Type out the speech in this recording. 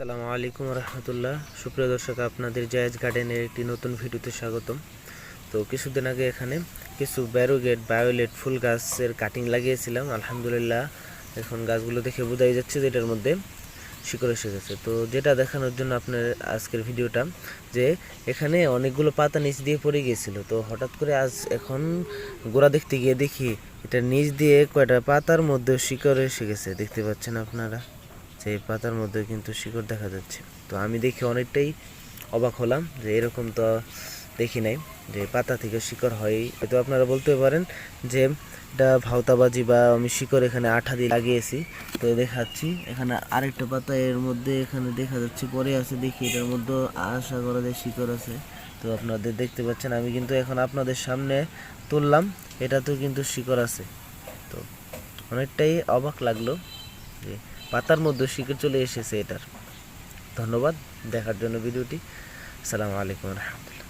আসসালামু আলাইকুম রহমতুল্লাহ। সুপ্রিয় দর্শক, আপনাদের জায়েজ গার্ডেনের একটি নতুন ভিডিওতে স্বাগতম। তো কিছুদিন আগে এখানে কিছু ব্যারোগেট বায়োলেট ফুল গাছের কাটিং লাগিয়েছিলাম। আলহামদুলিল্লাহ, এখন গাছগুলো দেখে বোঝাই যাচ্ছে যে এটার মধ্যে শিকড় এসে গেছে। তো যেটা দেখানোর জন্য আপনার আজকের ভিডিওটা যে এখানে অনেকগুলো পাতা নিচ দিয়ে পড়ে গিয়েছিল। তো হঠাৎ করে আজ এখন গোড়া দেখতে গিয়ে দেখি, এটা নিচ দিয়ে কয়টা পাতার মধ্যে শিকড় এসে গেছে। দেখতে পাচ্ছেন আপনারা? যে পাতার মধ্যে কিন্তু শিকড় দেখা যাচ্ছে। তো আমি দেখি অনেকটাই অবাক হলাম যে এরকম তো দেখি নাই, যে পাতা থেকে শিকড় হয়। হয়তো আপনারা বলতে পারেন যে এটা ভাওতাবাজি বা আমি শিকড় এখানে আঠা দিয়ে লাগিয়েছি, তো দেখাচ্ছি। এখানে আরেকটা পাতা এর মধ্যে এখানে দেখা যাচ্ছে, পরে আছে, দেখি এটার মধ্যে আশা করা যায় শিকড় আছে। তো আপনাদের দেখতে পাচ্ছেন, আমি কিন্তু এখন আপনাদের সামনে তুললাম, এটাতেও কিন্তু শিকড় আছে। তো অনেকটাই অবাক লাগল যে পাতার মধ্যে শিখে চলে এসেছে এটার। ধন্যবাদ দেখার জন্য ভিডিওটি। আসসালামু আলাইকুম রহমতুল্লাহ।